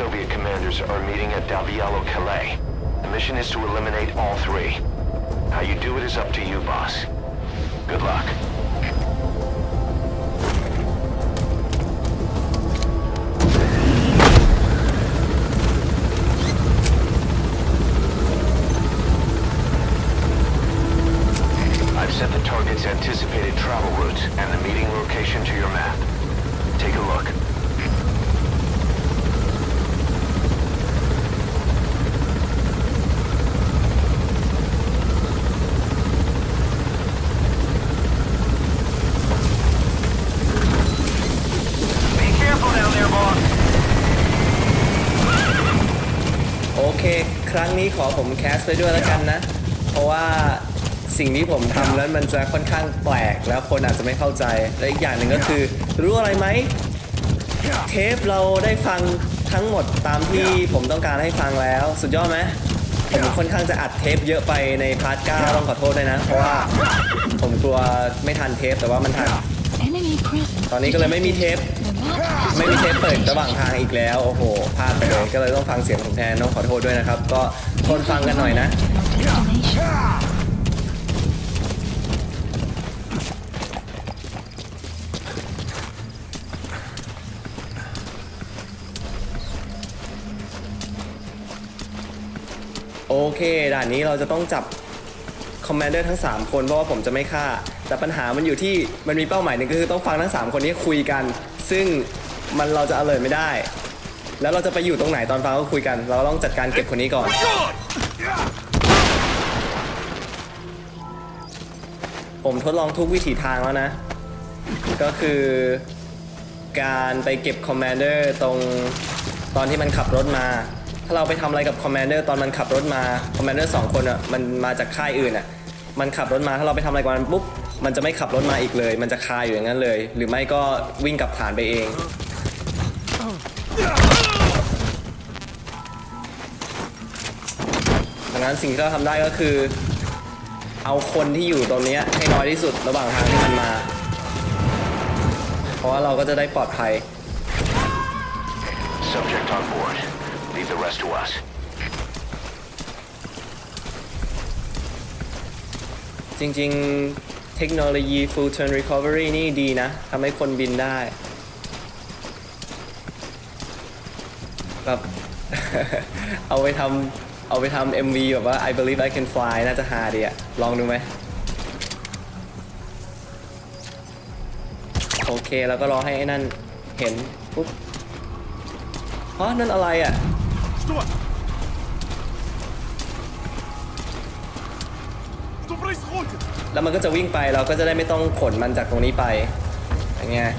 Soviet commanders are meeting at Davialo Calais. The mission is to eliminate all three. How you do it is up to you, boss. Good luck. I've set the target's anticipated travel routes and the meeting location to your map. อผมแคสไปด้วยแล้วกันนะ เพราะว่าสิ่งที่ผมทำนั้นมันจะค่อนข้างแปลกแล้วคนอาจจะไม่เข้าใจ และอีกอย่างหนึ่งก็คือ รู้อะไรไหมเทปเราได้ฟังทั้งหมดตามที่ผมต้องการให้ฟังแล้ว สุดยอดไหมผมค่อนข้างจะอัดเทปเยอะไปในพาร์ทเก้าต้องขอโทษด้วยนะ เพราะว่าผมกลัวไม่ทันเทปแต่ว่ามันทัน Enemy presence ตอนนี้ก็เลยไม่มีเทป The map ไม่มีเทปเปิดระหว่างทางอีกแล้ว โอ้โหพลาดไปเลยก็เลยต้องฟังเสียงผมแทนต้องขอโทษด้วยนะครับ ก็ทนฟังกันหน่อยนะ โอเคด่านนี้เราจะต้องจับคอมมานเดอร์ทั้ง 3 คนเพราะว่าผมจะไม่ฆ่า แต่ปัญหามันอยู่ที่มันมีเป้าหมายหนึ่งก็คือต้องฟังทั้ง 3 คนนี้คุยกัน ซึ่งมันเราจะ alert ไม่ได้ แล้วเราจะไปอยู่ตรงไหนตอนฟังเขาคุยกัน เราต้องจัดการเก็บคนนี้ก่อน ผมทดลองทุกวิถีทางแล้วนะ ก็คือการไปเก็บคอมมานเดอร์ตรงตอนที่มันขับรถมา ถ้าเราไปทำอะไรกับคอมมานเดอร์ตอนมันขับรถมา คอมมานเดอร์สองคนอะมันมาจากค่ายอื่นอะ มันขับรถมาถ้าเราไปทำอะไรกับมันปุ๊บ มันจะไม่ขับรถมาอีกเลย มันจะคาอยู่อย่างนั้นเลย หรือไม่ก็วิ่งกลับฐานไปเอง ดังนั้นสิ่งที่เราทำได้ก็คือ เอาคนที่อยู่ตรงเนี้ยให้น้อยที่สุดระหว่างทางที่มันมา เพราะว่าเราก็จะได้ปลอดภัย Subject on board. Leave the rest to us. จริงๆ เทคโนโลยี full turn recovery นี่ดีนะทำให้คนบินได้แบบ เอาไปทำเอาไปทำ MV แบบว่า I believe I can fly น่าจะฮาดีอะลองดูไหม โอเค แล้วก็รอให้ไอ้นั่นเห็น ปุ๊บอ๋อนั่นอะไรอะ Что? Что происходит? แล้วมันก็จะวิ่งไปเราก็จะได้ไม่ต้องขนมันจากตรงนี้ไปอย่างเงี้ย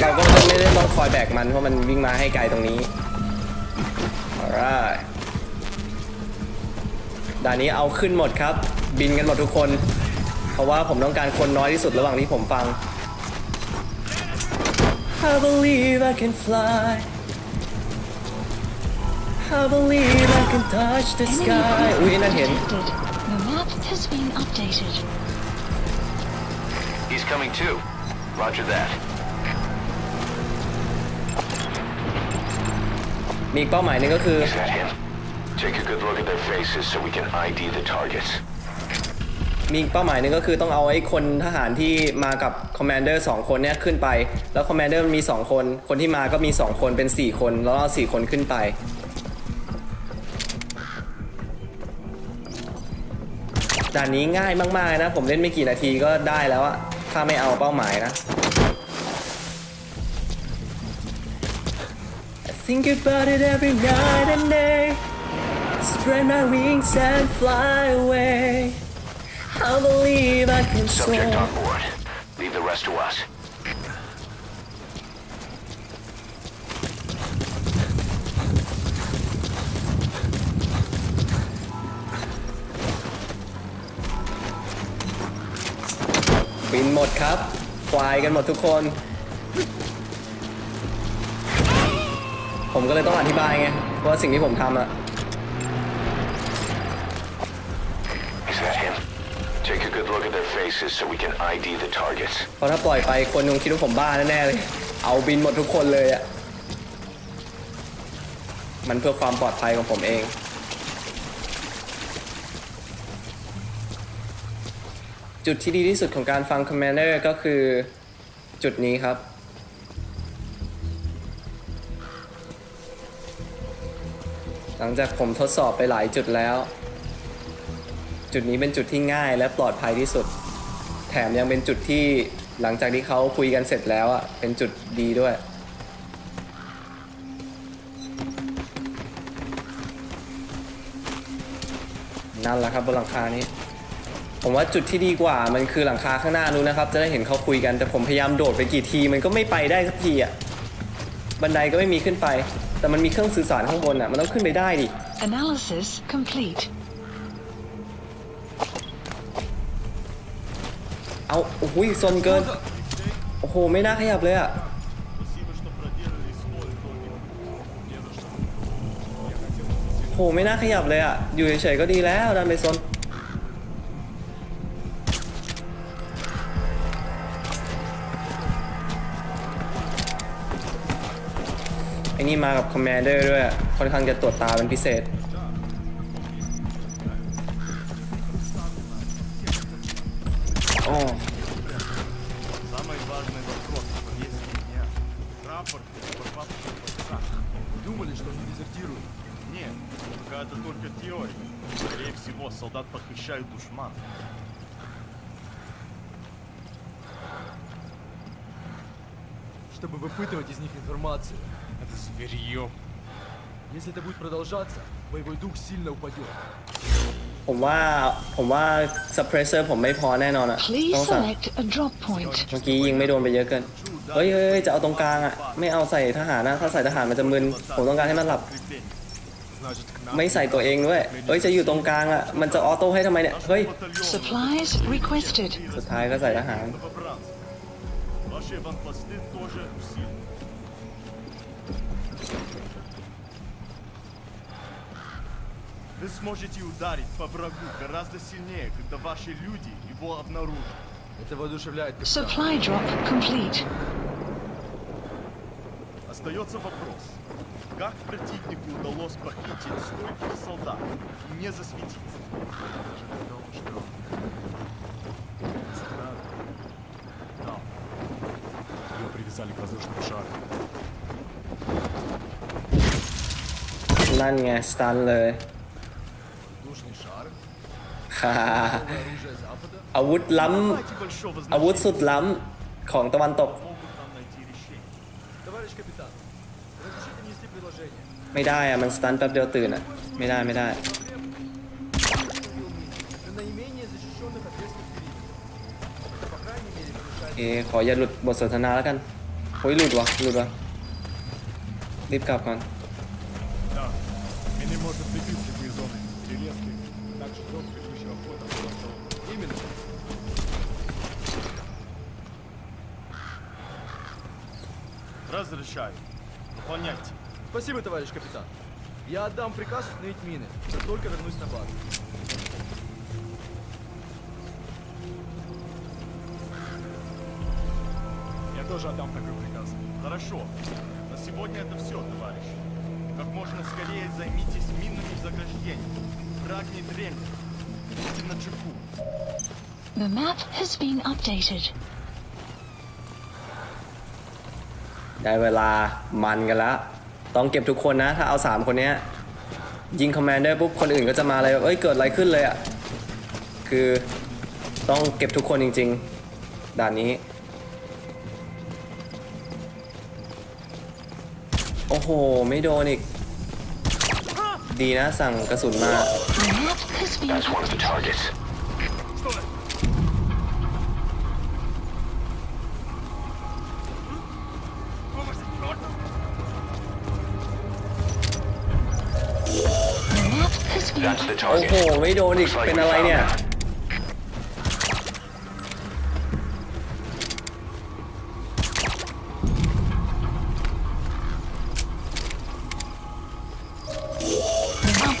เราก็ไม่ได้ต้องคอยแบกมันเพราะมันวิ่งมาให้ไกลตรงนี้ alright ด่านนี้เอาขึ้นหมดครับ บินกันหมดทุกคน เพราะว่าผมต้องการคนน้อยที่สุดระหว่างที่ผมฟัง I believe I can fly I believe I can touch the sky อุ้ยนั่นเห็น has been updated. He's coming too. Roger that. มีอีกเป้าหมายหนึ่งก็คือ Is that him? Take a good look at their faces so we can ID the targets. มีอีกเป้าหมายหนึ่งก็คือต้องเอาไอ้คนทหารที่มากับคอมมานเดอร์สองคนเนี่ยขึ้นไป แล้วคอมมานเดอร์มันมี2คน คนที่มาก็มี2คนเป็น4คน แล้วเอา4คนขึ้นไป ด่านนี้ง่ายมากๆนะ ผมเล่นไม่กี่นาทีก็ได้แล้วอะถ้าไม่เอาเป้าหมายนะ I think about it every night and day Spread my wings and fly away I believe I can Subject soar on board. Leave the rest to us. หมดครับ ควายกันหมดทุกคน ผมก็เลยต้องอธิบายไงว่าสิ่งที่ผมทำอะ Is that him? Take a good look at their faces so we can ID the targets. เพราะถ้าปล่อยไปคนคงคิดว่าผมบ้าแน่ๆเลย เอาบินหมดทุกคนเลยอะมันเพื่อความปลอดภัยของผมเอง จุดที่ดีที่สุดของการฟัง Commander ก็คือจุดนี้ครับ หลังจากผมทดสอบไปหลายจุดแล้ว จุดนี้เป็นจุดที่ง่ายและปลอดภัยที่สุด แถมยังเป็นจุดที่หลังจากที่เขาคุยกันเสร็จแล้วอะ เป็นจุดดีด้วยนั่นแหละครับบนหลังคานี้ ผมว่าจุดที่ดีกว่ามันคือหลังคาข้างหน้านู้นนะครับ จะได้เห็นเขาคุยกันแต่ผมพยายามโดดไปกี่ทีมันก็ไม่ไปได้สักทีอะบันไดก็ไม่มีขึ้นไป แต่มันมีเครื่องสื่อสารข้างบนอะมันต้องขึ้นไปได้ดิ Analysis complete เอาโอ้โหซนเกิน โอ้โห ไม่น่าขยับเลยอะโอ้โหไม่น่าขยับเลยอะอยู่เฉยๆก็ดีแล้วดันไปซน ไอ้นี่มากับคอมมานเดอร์ด้วยอะค่อนข้างจะตรวจตาเป็นพิเศษ โอ้ Самый важный вопрос повестки дня. Рапорт о пропавших бойцах. Вы думали, что они дезертируют? Нет, пока это только теория. Скорее всего, солдат похищают душман. чтобы выпытывать из них информацию. Это зверье. Если это будет продолжаться, боевой дух сильно упадет. ผมว่า ผมว่าสเปรสเซอร์ผมไม่พอแน่นอนอะ Please ต้องสั่ง select a drop point. เมื่อกี้ยิงไม่โดนไปเยอะเกิน เฮ้ยเฮ้ยเฮ้ยจะเอาตรงกลางอะไม่เอาใส่ทหารนะ ถ้าใส่ทหารมันจะมึน ผมต้องการให้มันหลับ Значит, к нам ไม่ใส่ตัวเองด้วย เฮ้ย จะอยู่ตรงกลางอะมันจะออโต้ให้ทำไมเนี่ย เฮ้ย батальон Supplies requested. สุดท้ายก็ใส่ทหาร новобранцев. Ваши аванпосты тоже усилены. Вы сможете ударить по врагу гораздо сильнее, когда ваши люди его обнаружат. Это воодушевляет. Supply drop complete. Остается вопрос. Как противнику удалось похитить стольких солдат и не засветиться? Ее привязали к воздушному шару. นั่นไง สตันเลยอาวุธล้ำอาวุธสุดล้ำของตะวันตก ไม่ได้อะมันสตันแป๊บเดียวตื่นอะไม่ได้ไม่ได้เอเขออย่าหลุดบทสนทนาแล้วกันโอ้ยหลุดวะหลุดวะรีบกลับก่อน Мини может прикрыть любые зоны. Телески. Также дом предыдущего входа в остров. Именно. Разрешаю. Выполняйте. Спасибо, товарищ капитан. Я отдам приказ установить мины, как только вернусь на базу. Я тоже отдам такой приказ. Хорошо. На сегодня это все, товарищи. Как можно скорее займитесь минными заграждениями. Враг не дремлет. Будьте на чеку. The map has been updated. ได้เวลามันกันแล้ว ต้องเก็บทุกคนนะ ถ้าเอา 3 คนเนี้ยยิงคอมมานเดอร์ปุ๊บ คนอื่นก็จะมาเลยแบบเอ้ย เกิดอะไรขึ้นเลยอะ่ะ คือต้องเก็บทุกคนจริง ๆ ด่านนี้ อ้โห ไม่โดนอีก ดีนะสั่งกระสุนมา The map has been That's one of the targets. The map has been That's the โอ้โห target. ไม่โดนอีก Looks like เป็น we อะไร found เนี่ย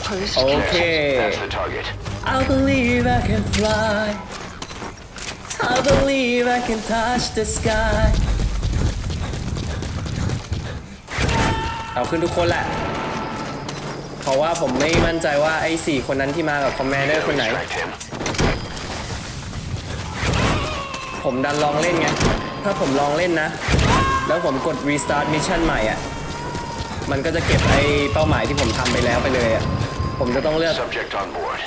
that. outpost Okay. That's the target. I believe I can fly. I believe I can touch the sky. เอาขึ้นทุกคนแหละ เพราะว่าผมไม่มั่นใจว่าไอ้สี่คนนั้นที่มากับคอมแมนเดอร์คนไหน Extract him. ผมดันลองเล่นไง ถ้าผมลองเล่นนะ แล้วผมกด restart mission ใหม่อะ มันก็จะเก็บไอ้เป้าหมายที่ผมทำไปแล้วไปเลยอะ ผมจะต้องเลือก Subject on board.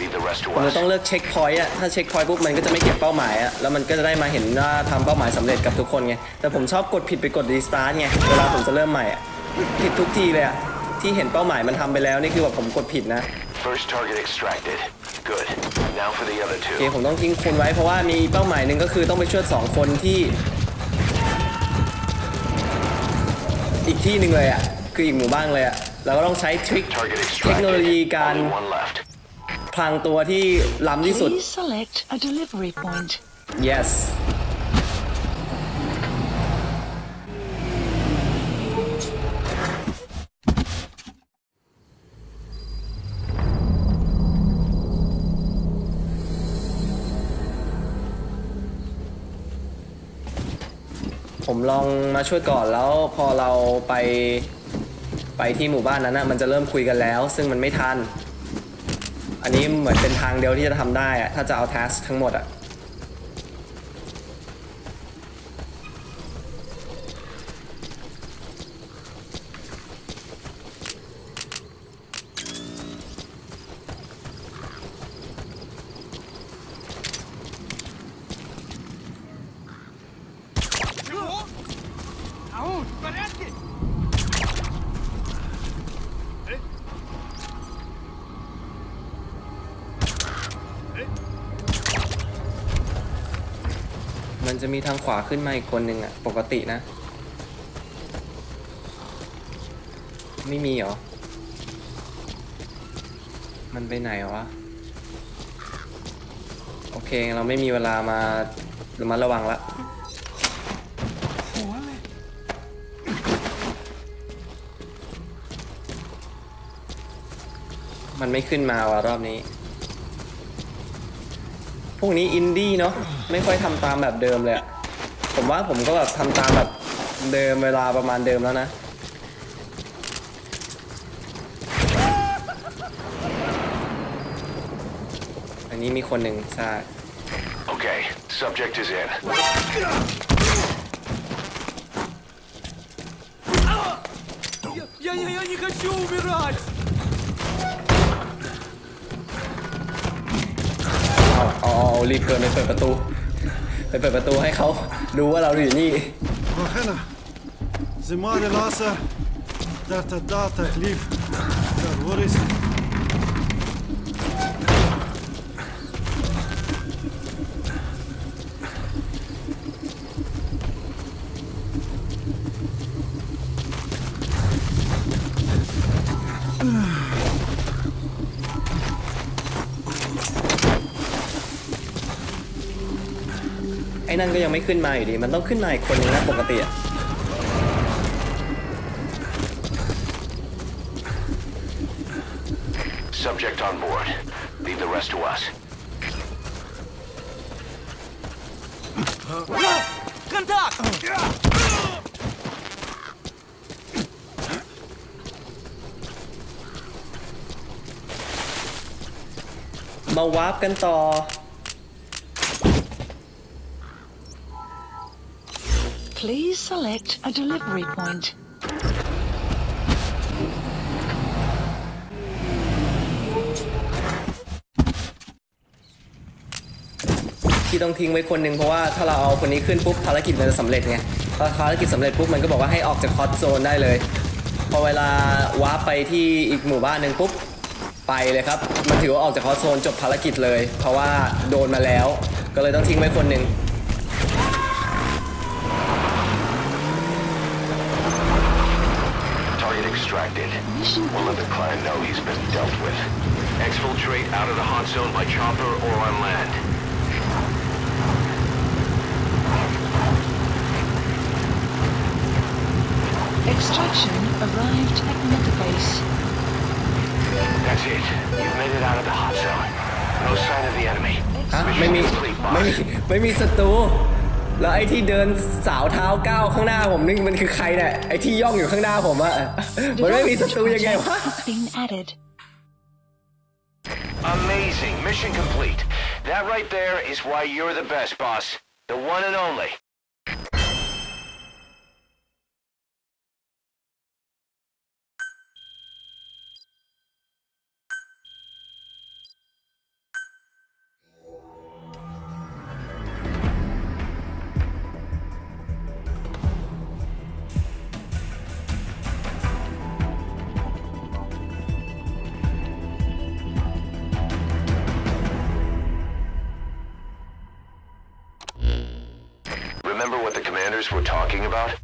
Leave the rest to ผมจะ us. ต้องเลือกเช็คพอยต์อะถ้าเช็คพอยต์ปุ๊บมันก็จะไม่เก็บเป้าหมายอะแล้วมันก็จะได้มาเห็นว่าทำเป้าหมายสำเร็จกับทุกคนไง แต่ผมชอบกดผิดไปกด restart ไง เวลาผมจะเริ่มใหม่อะผิดทุกทีเลยอะที่เห็นเป้าหมายมันทำไปแล้วนี่คือแบบผมกดผิดนะ First target extracted. Good. Now for the other โอเค two. ผมต้องทิ้งคุณไว้เพราะว่ามีเป้าหมายหนึ่งก็คือต้องไปช่วยสองคนที่ อีกที่หนึ่งเลยอะ คืออีกหมู่บ้านเลยอะ เราก็ต้องใช้ทริค Target เทคโนโลยี extracted. การ Only one left. พลางตัวที่ล้ำที่สุด Please select a delivery point. yes ผมลองมาช่วยก่อนแล้วพอเราไป ไปที่หมู่บ้านนั้นนะมันจะเริ่มคุยกันแล้ว ซึ่งมันไม่ทัน อันนี้เหมือนเป็นทางเดียวที่จะทำได้อะถ้าจะเอาทัสทั้งหมดอะ มันจะมีทางขวาขึ้นมาอีกคนหนึ่งอะปกตินะ ไม่มีเหรอ มันไปไหนวะ โอเค เราไม่มีเวลามาระมัดระวังละมันไม่ขึ้นมาว่ะรอบนี้ พวกนี้อินดี้เนาะไม่ค่อยทำตามแบบเดิมเลยผมว่าผมก็แบบทำตามแบบเดิมเวลาประมาณเดิมแล้วนะ อันนี้มีคนหนึ่งใช่โอเค subject is in. 呀呀呀！你可休别这。 รีบเกินไปเปิดประตู ไปเปิดประตูให้เขารู้ว่าเราอยู่นี่ وخنا زمار العصر دارت الدار تخليف دار นั่นก็ยังไม่ขึ้นมาอยู่ดี มันต้องขึ้นมาอีกคนนึงนะปกติอะมาวาร์ปกันต่อ Please select a delivery point. ที่ต้องทิ้งไว้คนหนึ่งเพราะว่าถ้าเราเอาคนนี้ขึ้นปุ๊บภารกิจมันจะสำเร็จไงพอภารกิจสำเร็จปุ๊บมันก็บอกว่าให้ออกจากฮอตโซนได้เลย พอเวลาวาร์ปไปที่อีกหมู่บ้านหนึ่งปุ๊บไปเลยครับ มันถือว่าออกจากฮอตโซนจบภารกิจเลย เพราะว่าโดนมาแล้ว ก็เลยต้องทิ้งไว้คนหนึ่ง Target extracted. Mission We'll let the client know he's been dealt with. Exfiltrate out of the hot zone by chopper or on land. extraction arrived at Metabase. That's it. You've made it out of the hot zone. No sign of the enemy. ฮะไม่มี Mission complete, ไม่มี boss. ไม่มีศัตรู แล้วไอ้ที่เดินสาวเท้าก้าวข้างหน้าผมนี่มันคือใครเนี่ยไอ้ที่ย่องอยู่ข้างหน้าผมอะมันไม่มีศัตรูยังไงวะ has been added. Amazing. Mission complete. That right there is why you're the best, boss. The one and only. Commanders were talking about?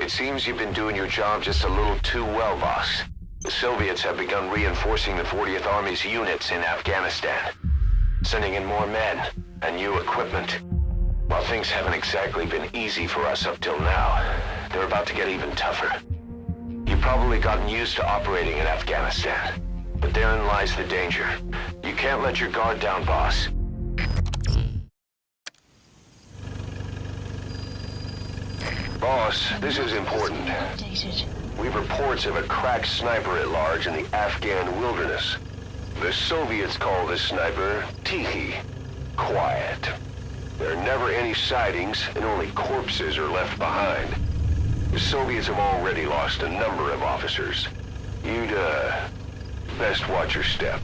It seems you've been doing your job just a little too well, boss. The Soviets have begun reinforcing the 40th Army's units in Afghanistan, sending in more men and new equipment. While things haven't exactly been easy for us up till now, they're about to get even tougher. You've probably gotten used to operating in Afghanistan, but therein lies the danger. You can't let your guard down, boss. Boss, this is important. We've reports of a crack sniper at large in the Afghan wilderness. The Soviets call this sniper Tihi. Quiet. There are never any sightings, and only corpses are left behind. The Soviets have already lost a number of officers. You'd, uh, best watch your step.